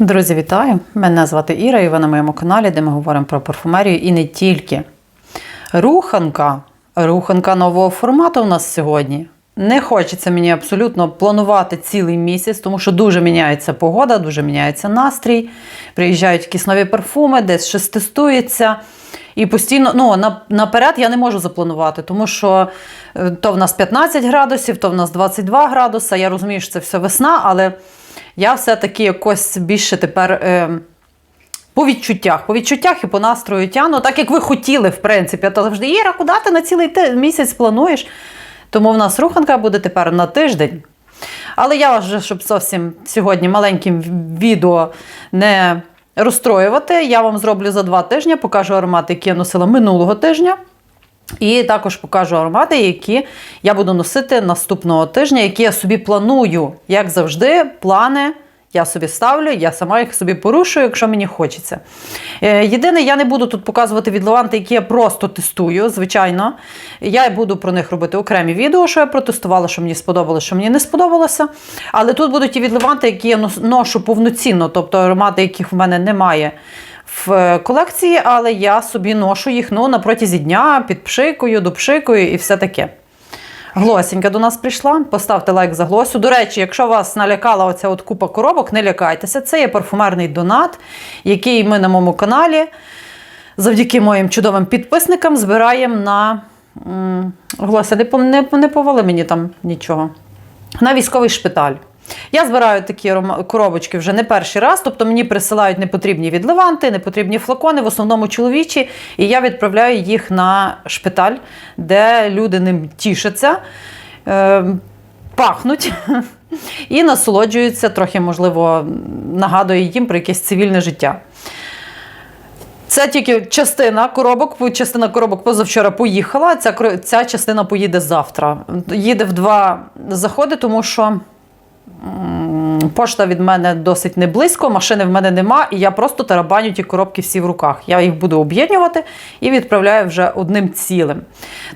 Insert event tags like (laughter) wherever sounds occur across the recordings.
Друзі, вітаю! Мене звати Іра, і ви на моєму каналі, де ми говоримо про парфумерію і не тільки. Руханка. Руханка нового формату у нас сьогодні. Не хочеться мені абсолютно планувати цілий місяць, тому що дуже міняється погода, дуже міняється настрій. Приїжджають якісь нові парфуми, десь щось тестується. І постійно, ну, наперед я не можу запланувати, тому що е, то в нас 15 градусів, то в нас 22 градуса. Я розумію, що це все весна, але я все-таки якось більше тепер. Е, по відчуттях, по відчуттях і по настрою тяну, так як ви хотіли, в принципі, то завжди Іра, куди ти на цілий місяць плануєш? Тому в нас руханка буде тепер на тиждень. Але я вже, щоб зовсім сьогодні маленьким відео не розстроювати, я вам зроблю за два тижні, покажу аромати, які я носила минулого тижня. І також покажу аромати, які я буду носити наступного тижня, які я собі планую. Як завжди, плани я собі ставлю, я сама їх собі порушую, якщо мені хочеться. Е, Єдине, я не буду тут показувати відливанти, які я просто тестую, звичайно. Я буду про них робити окремі відео, що я протестувала, що мені сподобалося, що мені не сподобалося. Але тут будуть і відливанти, які я ношу повноцінно, тобто аромати, яких в мене немає в е, колекції, але я собі ношу їх ну, на протязі дня, підпшикую, допшикую і все таке. Глосінька до нас прийшла. Поставте лайк за глосю. До речі, якщо вас налякала оця от купа коробок, не лякайтеся. Це є парфумерний донат, який ми на моєму каналі завдяки моїм чудовим підписникам збираємо на. Глося, не повали мені там нічого. На військовий шпиталь. Я збираю такі коробочки вже не перший раз, тобто мені присилають непотрібні відливанти, непотрібні флакони, в основному чоловічі, і я відправляю їх на шпиталь, де люди ним тішаться, е, пахнуть (laughs) і насолоджуються, трохи, можливо, нагадує їм про якесь цивільне життя. Це тільки частина коробок. Частина коробок позавчора поїхала. Ця, ця частина поїде завтра. Їде в два заходи, тому що пошта від мене досить не близько, машини в мене нема, і я просто тарабаню ті коробки всі в руках. Я їх буду об'єднувати і відправляю вже одним цілим.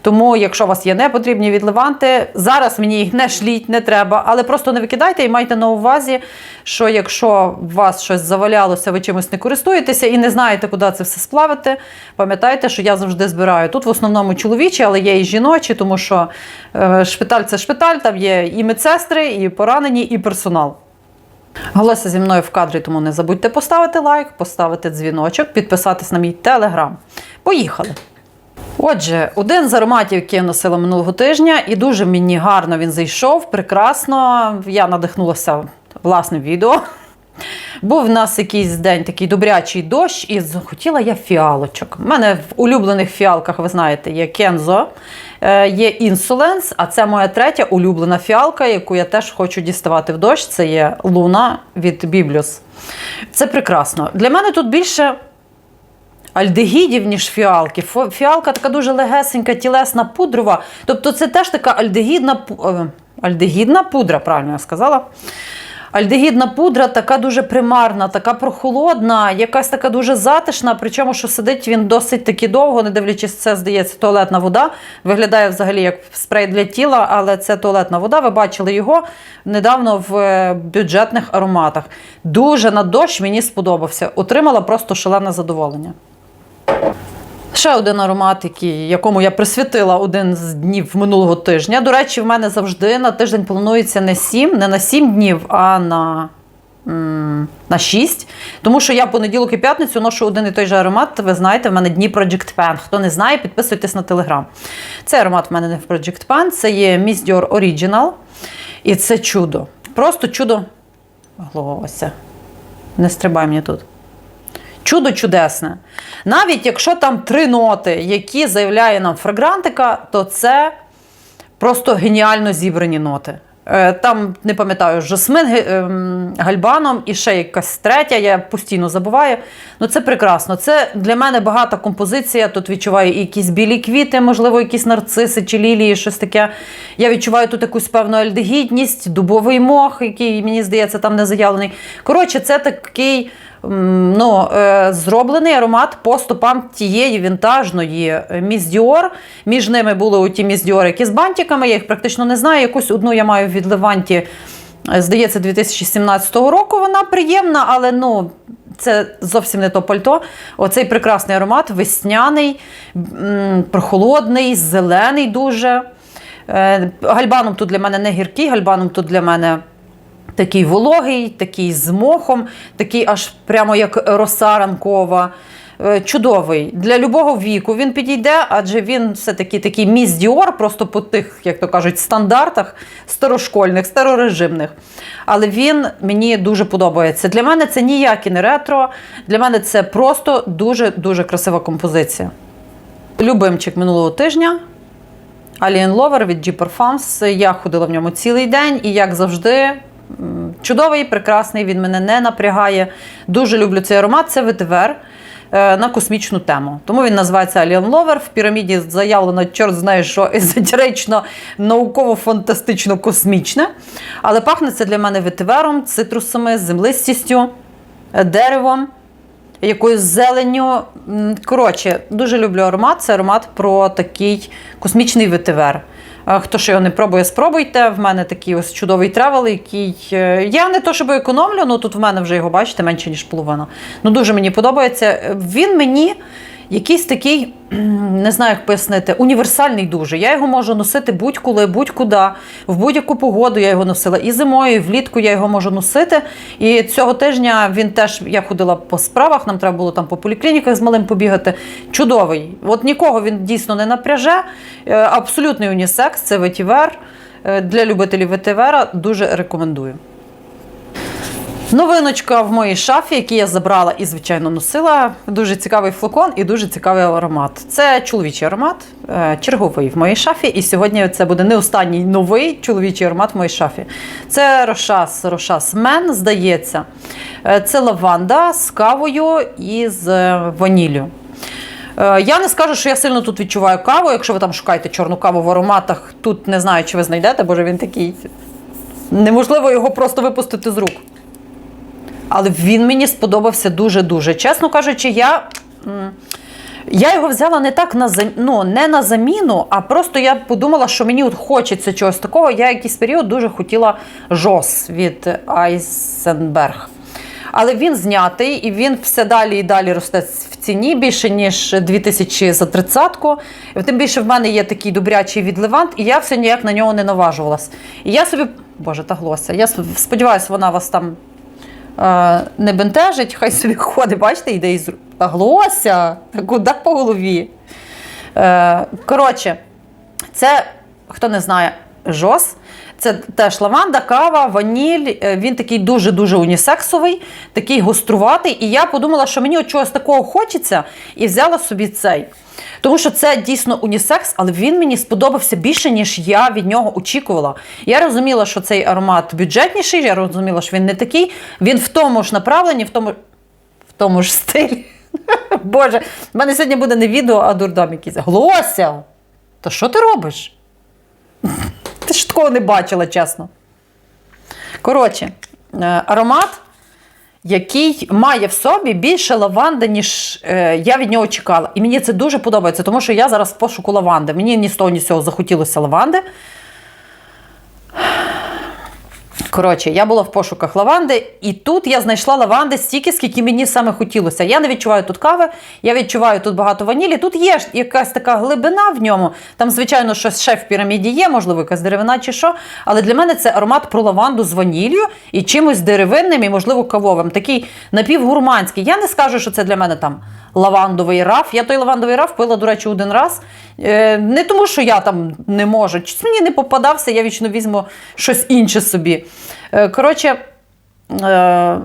Тому, якщо у вас є непотрібні відливанти, зараз мені їх не шліть, не треба, але просто не викидайте і майте на увазі, що якщо у вас щось завалялося, ви чимось не користуєтеся і не знаєте, куди це все сплавити, пам'ятайте, що я завжди збираю. Тут в основному чоловічі, але є і жіночі, тому що е, шпиталь це шпиталь, там є і медсестри, і поранені, і персонал. Голося зі мною в кадрі, тому не забудьте поставити лайк, поставити дзвіночок, підписатись на мій телеграм. Поїхали! Отже, один з ароматів, який я носила минулого тижня, і дуже мені гарно він зайшов, прекрасно. Я надихнулася власним відео. Був в нас якийсь день такий добрячий дощ, і захотіла я фіалочок. У мене в улюблених фіалках, ви знаєте, є Кензо, є Insolence, а це моя третя улюблена фіалка, яку я теж хочу діставати в дощ. Це є Луна від Бібліус. Це прекрасно. Для мене тут більше альдегідів, ніж фіалки. Фіалка така дуже легесенька, тілесна, пудрова. Тобто це теж така альдегідна, е, альдегідна пудра, правильно я сказала. Альдегідна пудра така дуже примарна, така прохолодна, якась така дуже затишна. Причому, що сидить він досить таки довго, не дивлячись, це здається туалетна вода. Виглядає взагалі як спрей для тіла, але це туалетна вода. Ви бачили його недавно в е, бюджетних ароматах. Дуже на дощ мені сподобався. Отримала просто шалене задоволення. Ще один аромат, який, якому я присвятила один з днів минулого тижня. До речі, в мене завжди на тиждень планується не 7, не на 7 днів, а на, на 6. Тому що я понеділок і п'ятницю ношу один і той же аромат. Ви знаєте, в мене дні Project Pan. Хто не знає, підписуйтесь на телеграм. Цей аромат в мене не в Project Pan, це є Miss Dior Original. І це чудо. Просто чудо. Глося. Не стрибай мені тут. Чудо чудесне. Навіть якщо там три ноти, які заявляє нам фрагрантика, то це просто геніально зібрані ноти. Е, Там, не пам'ятаю, жасмин ем, гальбаном і ще якась третя, я постійно забуваю. Ну це прекрасно. Це для мене багата композиція. Тут відчуваю якісь білі квіти, можливо, якісь нарциси чи лілії, щось таке. Я відчуваю тут якусь певну альдегідність, дубовий мох, який, мені здається, там не заявлений. Коротше, це такий. Ну, е, зроблений аромат по стопам тієї вінтажної е, Міс Діор. Між ними були Діор, які з бантиками, я їх практично не знаю. Якусь одну я маю в відливанті Е, Здається, 2017 року вона приємна, але ну. Це зовсім не то пальто. Оцей прекрасний аромат, весняний, прохолодний, зелений дуже. Гальбаном тут для мене не гіркий, гальбаном тут для мене такий вологий, такий з мохом, такий аж прямо як роса ранкова. Е, Чудовий для любого віку він підійде, адже він все-таки такий міс Діор, просто по тих, як то кажуть, стандартах старошкольних, старорежимних. Але він мені дуже подобається. Для мене це ніякі не ретро. Для мене це просто дуже-дуже красива композиція. Любимчик минулого тижня. Alien Lover від G Parfums. Я ходила в ньому цілий день, і як завжди, чудовий, прекрасний, він мене не напрягає. Дуже люблю цей аромат. Це ветивер е, на космічну тему. Тому він називається Alien Lover. В піраміді заявлено, чорт знає, що (laughs) езотерично, науково-фантастично космічне. Але пахне це для мене ветивером, цитрусами, землистістю, деревом якоюсь зеленню. Коротше, дуже люблю аромат. Це аромат про такий космічний ветивер. Хто ще його не пробує, спробуйте. В мене такий ось чудовий тревел, який. е, Я не то щоб економлю, ну тут в мене вже його бачите менше, ніж половина. Ну дуже мені подобається. Він мені якийсь такий, не знаю, як пояснити, універсальний дуже. Я його можу носити будь-коли, будь-куди, в будь-яку погоду я його носила і зимою, і влітку я його можу носити. І цього тижня він теж я ходила по справах, нам треба було там по поліклініках з малим побігати. Чудовий. От нікого він дійсно не напряже. Е, Абсолютний унісекс, це ветівер. Е, Для любителів ветивера дуже рекомендую. Новиночка в моїй шафі, який я забрала і, звичайно, носила. Дуже цікавий флакон і дуже цікавий аромат. Це чоловічий аромат, е, черговий в моїй шафі. І сьогодні це буде не останній новий чоловічий аромат в моїй шафі. Це Рошас, Рошас Мен, здається. Е, Це лаванда з кавою і з е, ваніллю. Я не скажу, що я сильно тут відчуваю каву. Якщо ви там шукаєте чорну каву в ароматах, тут не знаю, чи ви знайдете, боже він такий. Неможливо його просто випустити з рук. Але він мені сподобався дуже-дуже. Чесно кажучи, я. Я його взяла не так на ну, не на заміну, а просто я подумала, що мені от хочеться чогось такого. Я якийсь період дуже хотіла жос від Айсенберг. Але він знятий і він все далі і далі росте в ціні більше, ніж 2000 за тридцятку. Тим більше в мене є такий добрячий від Левант, і я все ніяк на нього не наважувалась. І я собі, боже, та глося. Я сподіваюся, вона вас там не бентежить, хай собі ходить, бачите, йде із глося, куди по голові? Е, коротше, це, хто не знає, жос. Це теж лаванда, кава, ваніль. Е, Він такий дуже-дуже унісексовий, такий гоструватий. І я подумала, що мені от чогось такого хочеться, і взяла собі цей. Тому що це дійсно унісекс, але він мені сподобався більше, ніж я від нього очікувала. Я розуміла, що цей аромат бюджетніший, я розуміла, що він не такий. Він в тому ж направленні, в тому, в тому ж стилі. (laughs) Боже, в мене сьогодні буде не відео, а дурдом якийсь. Глося! Та що ти робиш? (laughs) Ти ж такого не бачила, чесно. Коротше, е, аромат, який має в собі більше лаванди, ніж е, я від нього чекала. І мені це дуже подобається, тому що я зараз в пошуку лаванди. Мені ні з того, ні з цього захотілося лаванди. Коротше, я була в пошуках лаванди, і тут я знайшла лаванди стільки, скільки мені саме хотілося. Я не відчуваю тут кави, я відчуваю тут багато ванілі. Тут є якась така глибина в ньому. Там, звичайно, щось ще в піраміді є, можливо, якась деревина чи що. Але для мене це аромат про лаванду з ваніллю і чимось деревинним і, можливо, кавовим. Такий напівгурманський. Я не скажу, що це для мене там лавандовий раф. Я той лавандовий раф пила, до речі, один раз. Е, Не тому, що я там не можу. Мені не попадався, я вічно візьму щось інше собі. Е, Коротше, е,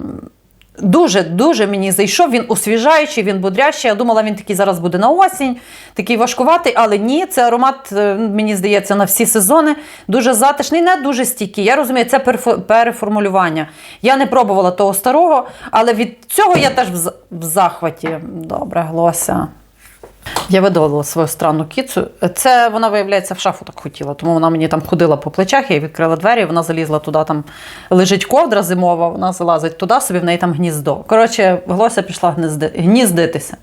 дуже дуже мені зайшов. Він освіжаючий, він бодрящий. Я думала, він такий зараз буде на осінь, такий важкуватий, але ні, це аромат, е, мені здається, на всі сезони. Дуже затишний, не дуже стійкий. Я розумію, це переформулювання. Я не пробувала того старого, але від цього я теж в захваті. Добре, глося. Я видалила свою странну кіцу. Це вона, виявляється, в шафу так хотіла, тому вона мені там ходила по плечах, я відкрила двері, вона залізла туди, там лежить ковдра зимова, вона залазить туди, собі в неї там гніздо. Коротше, Глося пішла гнізди, гніздитися.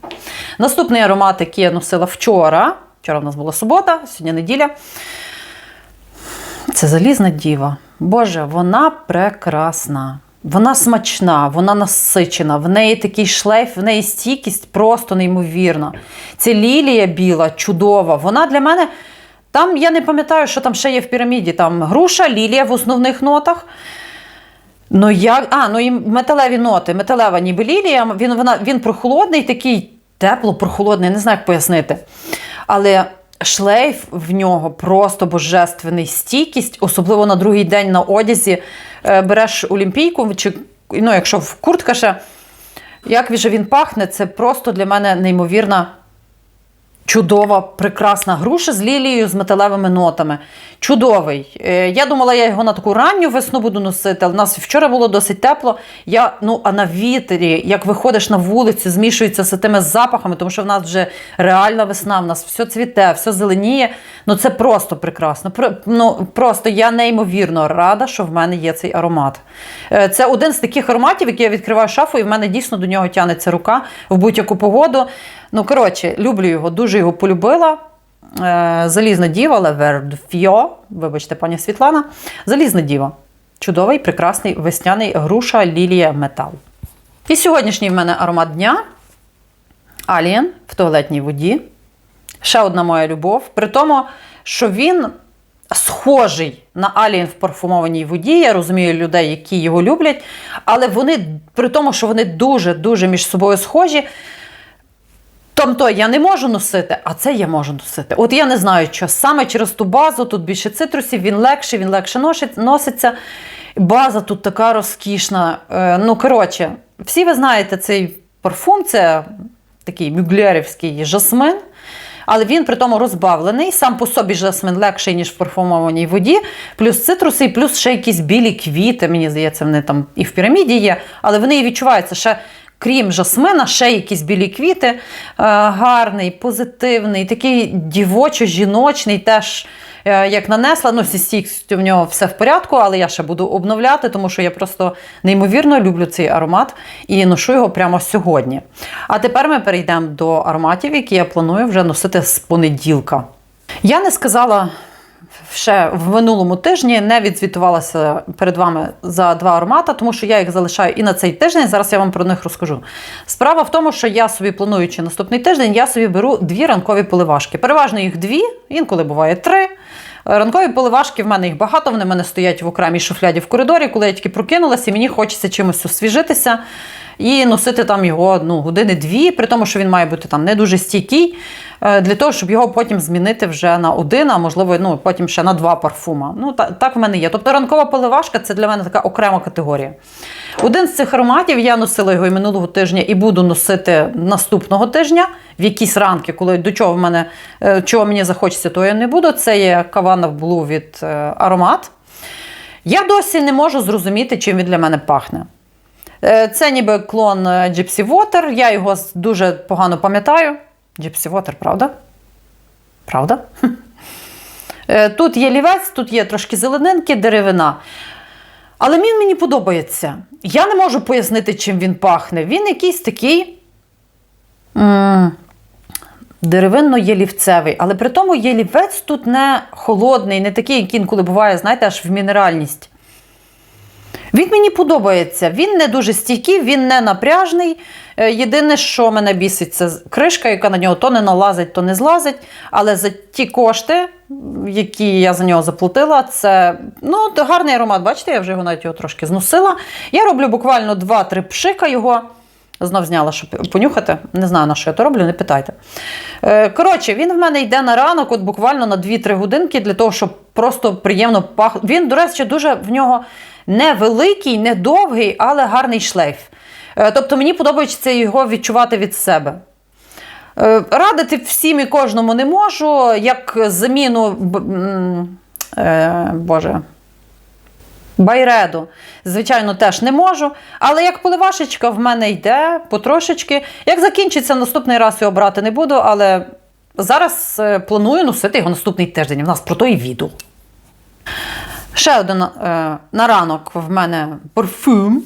Наступний аромат, який я носила вчора. Вчора в нас була субота, сьогодні неділя. Це залізна діва. Боже, вона прекрасна. Вона смачна, вона насичена, в неї такий шлейф, в неї стійкість просто неймовірна. Ця лілія біла, чудова. Вона для мене. Там я не пам'ятаю, що там ще є в піраміді. Там груша, лілія в основних нотах. Ну, я, а, ну і металеві ноти. Металева ніби лілія. Він, вона, він прохолодний, такий тепло, прохолодний, не знаю, як пояснити. Але шлейф в нього просто божественний. Стійкість, особливо на другий день на одязі. Е, береш олімпійку, чи ну, якщо в куртка ще. Як же він пахне, це просто для мене неймовірна. Чудова, прекрасна груша з лілією, з металевими нотами. Чудовий. Е, Я думала, я його на таку ранню весну буду носити, в нас вчора було досить тепло. Я, ну, а на вітрі, як виходиш на вулицю, змішується з тими запахами, тому що в нас вже реальна весна, в нас все цвіте, все зеленіє. Ну це просто прекрасно. Ну, просто я неймовірно рада, що в мене є цей аромат. Е, Це один з таких ароматів, які я відкриваю шафу, і в мене дійсно до нього тягнеться рука в будь-яку погоду. Ну, коротше, люблю його, дуже його полюбила. Е, Залізна діва, Левердфьо, вибачте, пані Світлана. Залізна діва. Чудовий, прекрасний весняний груша лілія метал. І сьогоднішній в мене аромат дня Алієн в туалетній воді. Ще одна моя любов. При тому, що він схожий на Алієн в парфумованій воді. Я розумію людей, які його люблять, але вони, при тому, що вони дуже-дуже між собою схожі. Тобто я не можу носити, а це я можу носити. От я не знаю, що саме через ту базу, тут більше цитрусів, він легший, він легше носиться. База тут така розкішна. Е, ну, коротше, всі ви знаєте, цей парфум це такий мюглерівський жасмин. Але він при тому розбавлений. Сам по собі жасмин легший, ніж в парфумованій воді, плюс цитруси, і плюс ще якісь білі квіти. Мені здається, вони там і в піраміді є, але вони і відчуваються ще. Крім жасмина, ще якісь білі квіти. Е, гарний, позитивний, такий дівочо-жіночний, теж е, як нанесла. Ну, зі стійкістю в нього все в порядку, але я ще буду обновляти, тому що я просто неймовірно люблю цей аромат і ношу його прямо сьогодні. А тепер ми перейдемо до ароматів, які я планую вже носити з понеділка. Я не сказала ще в минулому тижні не відзвітувалася перед вами за два аромата, тому що я їх залишаю і на цей тиждень. Зараз я вам про них розкажу. Справа в тому, що я собі плануючи наступний тиждень, я собі беру дві ранкові поливашки. Переважно їх дві, інколи буває три. Ранкові поливашки в мене їх багато, вони в мене стоять в окремій шуфляді в коридорі, коли я тільки прокинулася, і мені хочеться чимось освіжитися і носити там його ну, години-дві, при тому, що він має бути там не дуже стійкий, е, для того, щоб його потім змінити вже на один, а можливо, ну, потім ще на два парфума. Ну, та, так в мене є. Тобто ранкова поливашка це для мене така окрема категорія. Один з цих ароматів я носила його і минулого тижня і буду носити наступного тижня в якісь ранки, коли до чого в мене е, чого мені захочеться, то я не буду. Це є Кавана Blue від е, аромат. Я досі не можу зрозуміти, чим він для мене пахне. Е, Це ніби клон е, Gypsy Water. Я його дуже погано пам'ятаю. Gypsy Water, правда? Правда? (laughs) Е, Тут є лівець, тут є трошки зеленинки, деревина. Але він мені подобається. Я не можу пояснити, чим він пахне. Він якийсь такий деревинно-єлівцевий. Але при тому єлівець тут не холодний, не такий, як інколи буває, знаєте, аж в мінеральність. Він мені подобається. Він не дуже стійкий, він не напряжний. Е, Єдине, що мене бісить, це кришка, яка на нього то не налазить, то не злазить. Але за ті кошти, які я за нього заплатила, це ну, гарний аромат. Бачите, я вже його навіть його трошки зносила. Я роблю буквально 2-3 пшика його. Знов зняла, щоб понюхати. Не знаю, на що я то роблю, не питайте. Е, Коротше, він в мене йде на ранок, от буквально на 2-3 годинки, для того, щоб просто приємно пах. Він, до речі, дуже в нього невеликий, не довгий, але гарний шлейф. Е, Тобто мені подобається його відчувати від себе. Е, Радити всім і кожному не можу, як заміну Боже. Байреду, звичайно, теж не можу. Але як поливашечка в мене йде потрошечки. Як закінчиться наступний раз його брати не буду, але зараз е, планую носити його наступний тиждень. У нас про то і відео. Ще один е, на ранок в мене парфюм.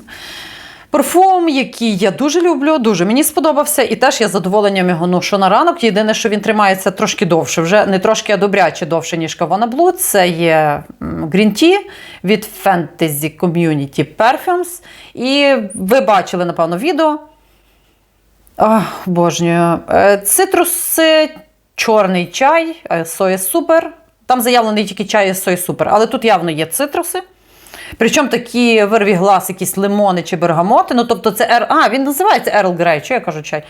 Парфум, який я дуже люблю, дуже мені сподобався, і теж я з задоволенням його ношу на ранок. Єдине, що він тримається трошки довше, вже не трошки, а добряче довше, ніж Kavana Blue. Це є Green Tea від Fantasy Community Perfumes. І ви бачили, напевно, відео. Обожнюю. Е, Цитруси, чорний чай, е, соя супер. Там заявлений тільки чай із сої супер, але тут явно є цитруси. Причому такі вирві глаз, якісь лимони чи бергамоти. Ну, тобто це Ер... А, він називається Ерл Грей, що я кажу чай.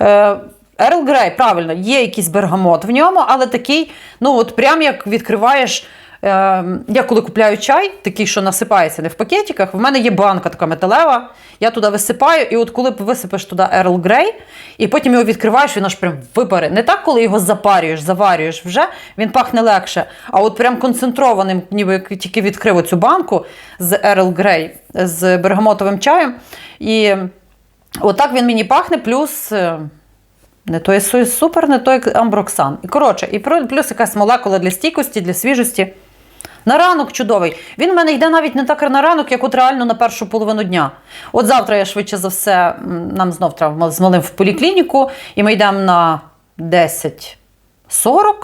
Е, Ерл Грей, правильно, є якийсь бергамот в ньому, але такий, ну от прям як відкриваєш. Е, я коли купляю чай, такий, що насипається не в пакетиках, в мене є банка така металева. Я туди висипаю, і от коли висипеш туди Ерл Грей, і потім його відкриваєш, він аж прям випаре. Не так, коли його запарюєш, заварюєш вже, він пахне легше. А от прям концентрованим, ніби тільки відкрив цю банку з Ерл Грей з бергамотовим чаєм. І отак він мені пахне, плюс. е, не той супер, не той амброксан. І коротше, і плюс якась молекула для стійкості, для свіжості. На ранок чудовий. Він в мене йде навіть не так на ранок, як от реально на першу половину дня. От завтра я швидше за все, нам знов треба з малим в поліклініку, і ми йдемо на 10.40.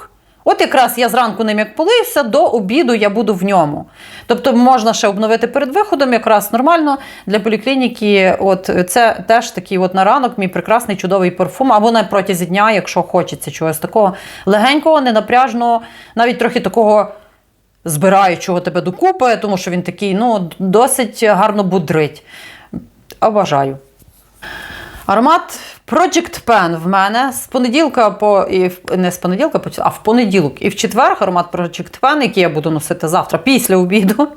От якраз я зранку ним як полився, до обіду я буду в ньому. Тобто можна ще обновити перед виходом, якраз нормально для поліклініки. От це теж такий от на ранок, мій прекрасний чудовий парфум, або на протязі дня, якщо хочеться чогось такого легенького, ненапряжного, навіть трохи такого збираючого тебе докупи, тому що він такий ну, досить гарно будрить. Обажаю. Аромат Project Pen в мене з понеділка по і не з понеділка, по- а в понеділок і в четвер аромат Project Pen, який я буду носити завтра після обіду.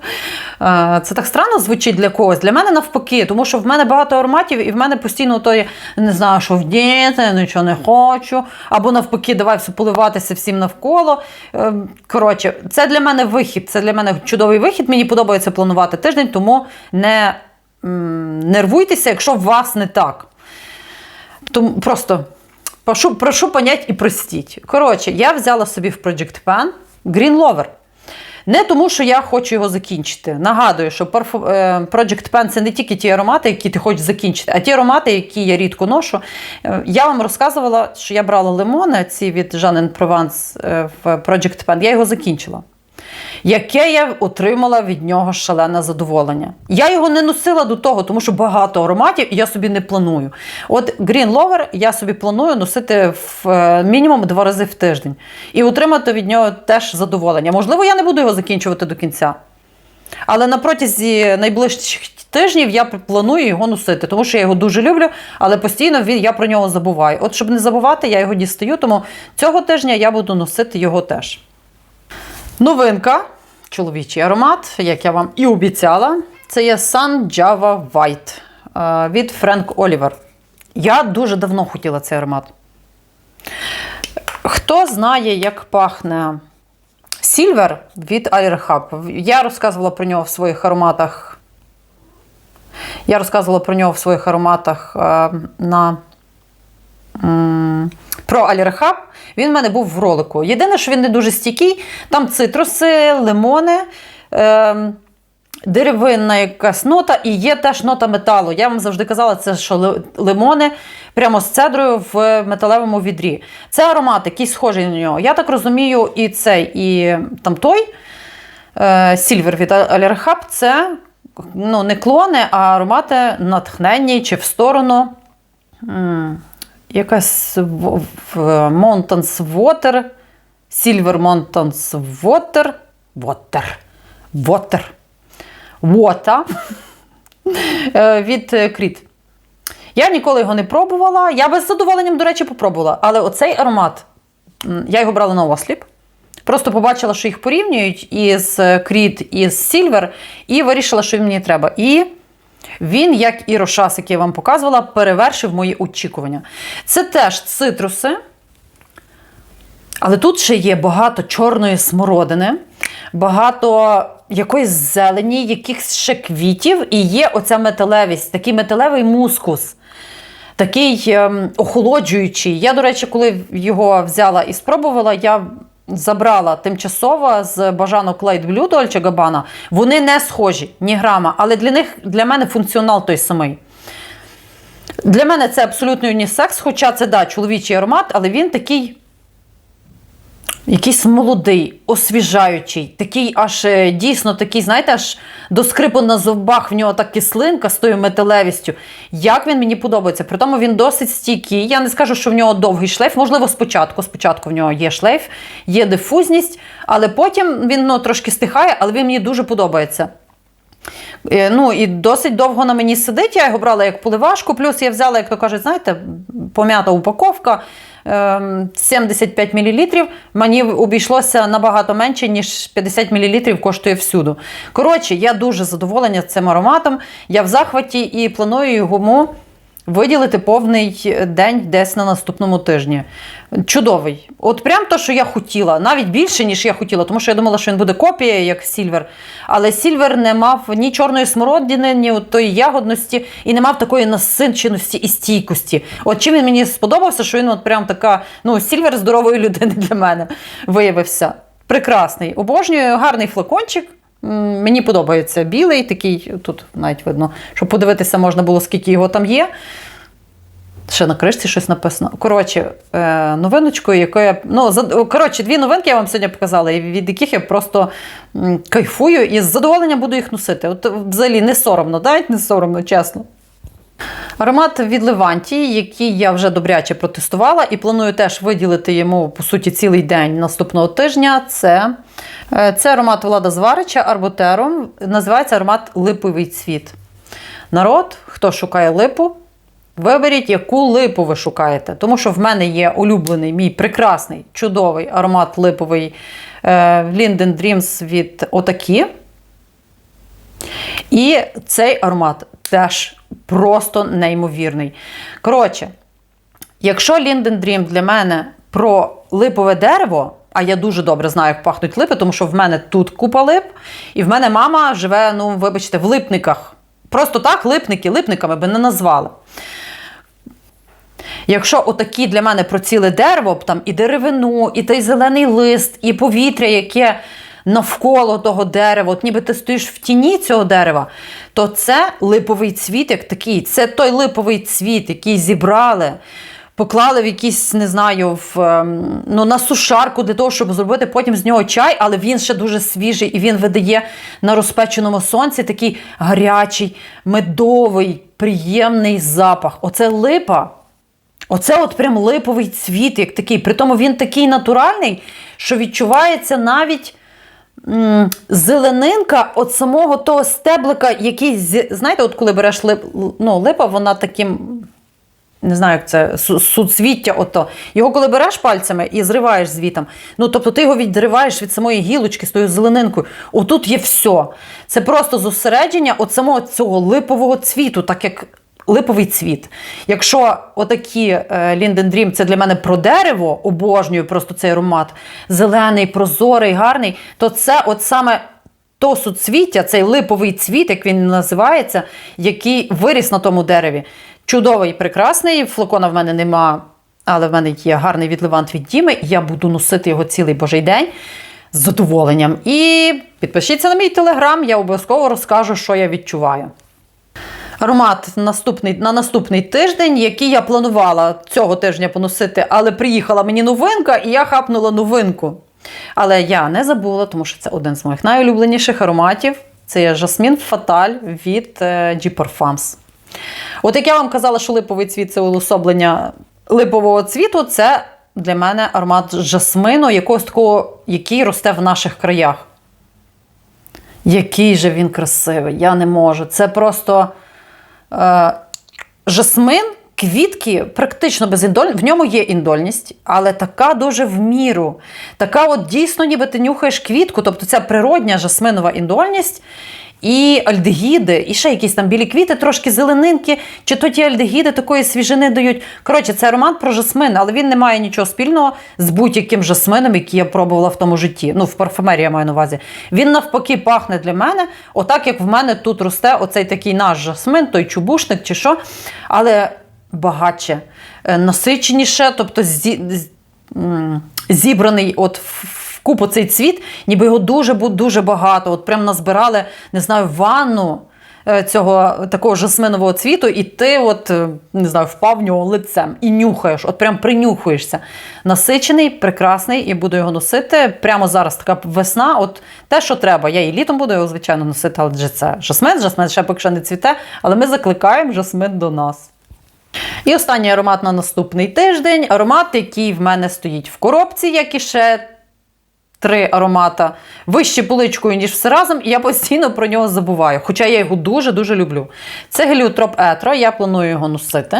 Е, Це так странно звучить для когось. Для мене навпаки, тому що в мене багато ароматів, і в мене постійно то є, не знаю, що вдіти, нічого не хочу. Або навпаки, давай все поливатися всім навколо. Е, Коротше, це для мене вихід. Це для мене чудовий вихід. Мені подобається планувати тиждень, тому не нервуйтеся, якщо в вас не так. Тому просто прошу, прошу понять і простіть. Коротше, я взяла собі в Project Pan Green Lover. Не тому, що я хочу його закінчити. Нагадую, що е, Project Pen це не тільки ті аромати, які ти хочеш закінчити, а ті аромати, які я рідко ношу. Е, Я вам розказувала, що я брала лимони, ці від Provence е, в Project Pen. Я його закінчила яке я отримала від нього шалене задоволення. Я його не носила до того, тому що багато ароматів і я собі не планую. От Green Lover я собі планую носити в е, мінімум два рази в тиждень і отримати від нього теж задоволення. Можливо, я не буду його закінчувати до кінця. Але на протязі найближчих тижнів я планую його носити, тому що я його дуже люблю, але постійно він, я про нього забуваю. От щоб не забувати, я його дістаю, тому цього тижня я буду носити його теж. Новинка, чоловічий аромат, як я вам і обіцяла, це є Sun Java White е, від Frank Oliver. Я дуже давно хотіла цей аромат. Хто знає, як пахне Silver від Airhub? Я розказувала про нього в своїх ароматах. Я розказувала про нього в своїх ароматах е, на про Алірхаб. Він в мене був в ролику. Єдине, що він не дуже стійкий. Там цитруси, лимони, е, деревинна якась нота і є теж нота металу. Я вам завжди казала, це що лимони прямо з цедрою в металевому відрі. Це аромат, який схожий на нього. Я так розумію, і цей, і там той. Е, Сільвер від Алірхаб це ну, не клони, а аромати натхненні чи в сторону. Якась Mountains Water, Silver Mountains Water, Water, Water, Water (laughs) е, від е, Кріт. Я ніколи його не пробувала. Я би з задоволенням, до речі, попробувала. Але оцей аромат, я його брала на осліп. Просто побачила, що їх порівнюють із Кріт і з Сільвер, і вирішила, що він мені треба. І він, як і Рошас, який я вам показувала, перевершив мої очікування. Це теж цитруси, але тут ще є багато чорної смородини, багато якоїсь зелені, якихось ще квітів, і є оця металевість, такий металевий мускус. Такий ем, охолоджуючий. Я, до речі, коли його взяла і спробувала, я забрала тимчасово з бажанок Light Блю Дольче Габана, Вони не схожі, ні грама, але для них для мене функціонал той самий. Для мене це абсолютно унісекс, хоча це да, чоловічий аромат, але він такий. Якийсь молодий, освіжаючий, такий аж е, дійсно такий, знаєте, аж до скрипу на зубах в нього та кислинка з тою металевістю. Як він мені подобається. При тому він досить стійкий. Я не скажу, що в нього довгий шлейф. Можливо, спочатку. Спочатку в нього є шлейф, є дифузність, але потім він ну, трошки стихає, але він мені дуже подобається. Е, Ну і досить довго на мені сидить. Я його брала як поливашку. Плюс я взяла, як то кажуть, знаєте, пом'ята упаковка. Ем, 75 мл. Мені обійшлося набагато менше, ніж 50 мл коштує всюду. Коротше, я дуже задоволена цим ароматом. Я в захваті і планую йому виділити повний день десь на наступному тижні. Чудовий. От прям то, що я хотіла, навіть більше, ніж я хотіла, тому що я думала, що він буде копія, як Сільвер. Але Сільвер не мав ні чорної смородини, ні тої ягодності, і не мав такої насиченості і стійкості. От чим він мені сподобався, що він от прям така, ну, Сільвер здорової (laughs) людини для мене виявився. Прекрасний. Обожнюю, гарний флакончик. Мені подобається білий, такий, тут навіть видно, щоб подивитися можна було, скільки його там є. Ще на кришці щось написано. Коротше, е, новиночкою, якою я. Ну, коротше, дві новинки я вам сьогодні показала, від яких я просто кайфую і з задоволенням буду їх носити. От взагалі не соромно, навіть не соромно, чесно. Аромат від Левантії, який я вже добряче протестувала і планую теж виділити йому, по суті, цілий день наступного тижня. Це, е, це аромат Влада Зварича Арботером. Називається аромат Липовий цвіт. Народ, хто шукає липу, виберіть, яку липу ви шукаєте. Тому що в мене є улюблений мій прекрасний, чудовий аромат липовий е, Linden Dreams від Отакі. І цей аромат теж просто неймовірний. Коротше, якщо Linden Dream для мене про липове дерево, а я дуже добре знаю, як пахнуть липи, тому що в мене тут купа лип, і в мене мама живе, ну, вибачте, в липниках. Просто так липники, липниками би не назвали. Якщо отакі для мене про ціле дерево, там і деревину, і той зелений лист, і повітря, яке навколо того дерева, от ніби ти стоїш в тіні цього дерева, то це липовий цвіт, як такий. Це той липовий цвіт, який зібрали, поклали в якийсь, не знаю, в, ем, ну, на сушарку для того, щоб зробити потім з нього чай, але він ще дуже свіжий і він видає на розпеченому сонці такий гарячий, медовий, приємний запах. Оце липа. Оце от прям липовий цвіт, як такий. Притому він такий натуральний, що відчувається навіть зеленинка от самого того стеблика, який, знаєте, от коли береш лип, ну, липа, вона таким. Не знаю, як це суцвіття, ото. Його коли береш пальцями і зриваєш звітом, ну тобто ти його відриваєш від самої гілочки з тою зеленинкою. Отут є все. Це просто зосередження от самого цього липового цвіту, так як липовий цвіт. Якщо отакі е, Linden Dream це для мене про дерево, обожнюю просто цей аромат, зелений, прозорий, гарний, то це от саме то суцвіття, цей липовий цвіт, як він називається, який виріс на тому дереві. Чудовий, прекрасний. Флакона в мене нема, але в мене є гарний відливант від Діми. Я буду носити його цілий божий день з задоволенням. І підпишіться на мій телеграм, я обов'язково розкажу, що я відчуваю. Аромат наступний, на наступний тиждень, який я планувала цього тижня поносити, але приїхала мені новинка, і я хапнула новинку. Але я не забула, тому що це один з моїх найулюбленіших ароматів. Це є жасмін Фаталь від е, G Parfums. От як я вам казала, що липовий цвіт це уособлення липового цвіту, це для мене аромат жасмину, якогось такого, який росте в наших краях. Який же він красивий, я не можу. Це просто жасмин, квітки практично без безіндольні. В ньому є індольність, але така дуже в міру. Така от дійсно, ніби ти нюхаєш квітку, тобто ця природня жасминова індольність. І альдегіди, і ще якісь там білі квіти, трошки зеленинки, чи то ті альдегіди такої свіжини дають. Коротше, це аромат про жасмин, але він не має нічого спільного з будь-яким жасмином, який я пробувала в тому житті. Ну, в парфумерії я маю на увазі. Він навпаки пахне для мене, отак як в мене тут росте оцей такий наш жасмин, той чубушник чи що, але багатше, е, насиченіше, тобто зі, зібраний от в в купу цей цвіт, ніби його дуже дуже багато. От прям назбирали, не знаю, ванну е, цього такого жасминового цвіту, і ти, от, е, не знаю, впав в нього лицем і нюхаєш, от прям принюхуєшся. Насичений, прекрасний, і буду його носити. Прямо зараз така весна, от те, що треба. Я і літом буду його, звичайно, носити, але це жасмин, жасмин ще поки що не цвіте, але ми закликаємо жасмин до нас. І останній аромат на наступний тиждень. Аромат, який в мене стоїть в коробці, як і ще три аромата вище поличкою, ніж все разом, і я постійно про нього забуваю. Хоча я його дуже-дуже люблю. Це геліотроп Етро, я планую його носити.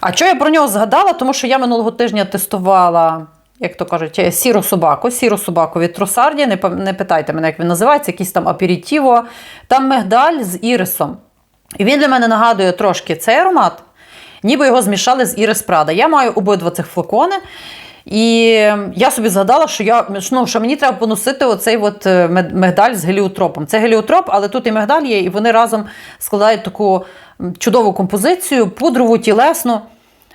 А що я про нього згадала? Тому що я минулого тижня тестувала, як то кажуть, е, сіру собаку, сіру собаку від Трусарді. Не, не питайте мене, як він називається, якийсь там аперітіво. Там мигдаль з ірисом. І він для мене нагадує трошки цей аромат, ніби його змішали з Ірис Прада. Я маю обидва цих флакони. І я собі згадала, що я ну, що мені треба поносити оцей от е, мигдаль з геліотропом. Це геліотроп, але тут і мигдаль є, і вони разом складають таку чудову композицію, пудрову, тілесну.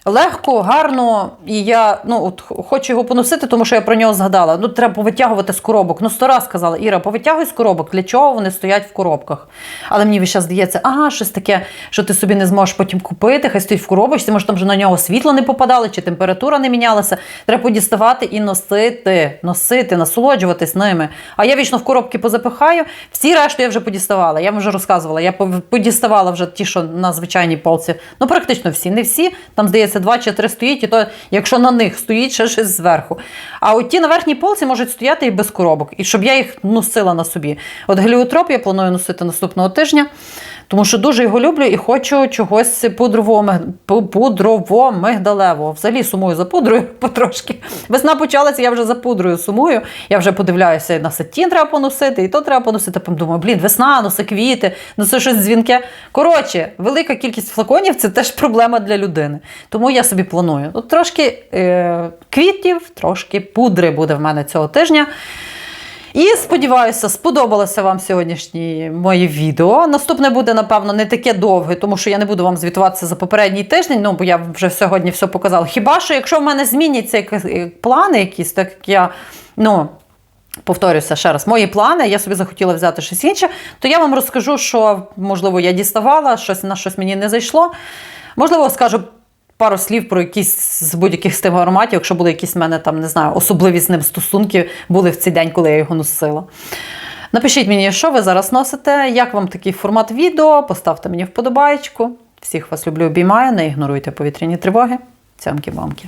Легко, гарно, і я ну, от, хочу його поносити, тому що я про нього згадала. Ну, треба повитягувати з коробок. Ну, сто раз сказала, Іра, повитягуй з коробок, для чого вони стоять в коробках. Але мені час здається, ага, щось таке, що ти собі не зможеш потім купити, хай стоїть в коробочці, може там вже на нього світло не попадало, чи температура не мінялася. Треба подіставати і носити, носити, насолоджуватись ними. А я вічно в коробки позапихаю. Всі решту я вже подіставала. Я вам вже розказувала. Я подіставала вже ті, що на звичайній полці. Ну, практично всі, не всі. Там, здається, два чи три стоїть, і то, якщо на них стоїть ще щось зверху. А от ті на верхній полці можуть стояти і без коробок, і щоб я їх носила на собі. От геліотроп я планую носити наступного тижня, тому що дуже його люблю і хочу чогось пудрового, пудрово-мигдалевого. Взагалі сумую за пудрою (laughs) потрошки. Весна почалася, я вже за пудрою сумую. Я вже подивляюся, на сатін треба поносити, і то треба поносити. Потім думаю, блін, весна, носи квіти, носи щось дзвінке. Коротше, велика кількість флаконів це теж проблема для людини. Тому я собі планую. От трошки е, квітів, трошки пудри буде в мене цього тижня. І сподіваюся, сподобалося вам сьогоднішнє моє відео. Наступне буде, напевно, не таке довге, тому що я не буду вам звітуватися за попередній тиждень, ну бо я вже сьогодні все показала. Хіба що, якщо в мене зміняться е, плани якісь, так як я. ну, Повторюся ще раз, мої плани, я собі захотіла взяти щось інше, то я вам розкажу, що, можливо, я діставала, щось на щось мені не зайшло. Можливо, скажу пару слів про якісь з будь-яких з тих ароматів, якщо були якісь в мене там, не знаю, особливі з ним стосунки були в цей день, коли я його носила. Напишіть мені, що ви зараз носите, як вам такий формат відео, поставте мені вподобайку. Всіх вас люблю, обіймаю, не ігноруйте повітряні тривоги. Цямки-бамки.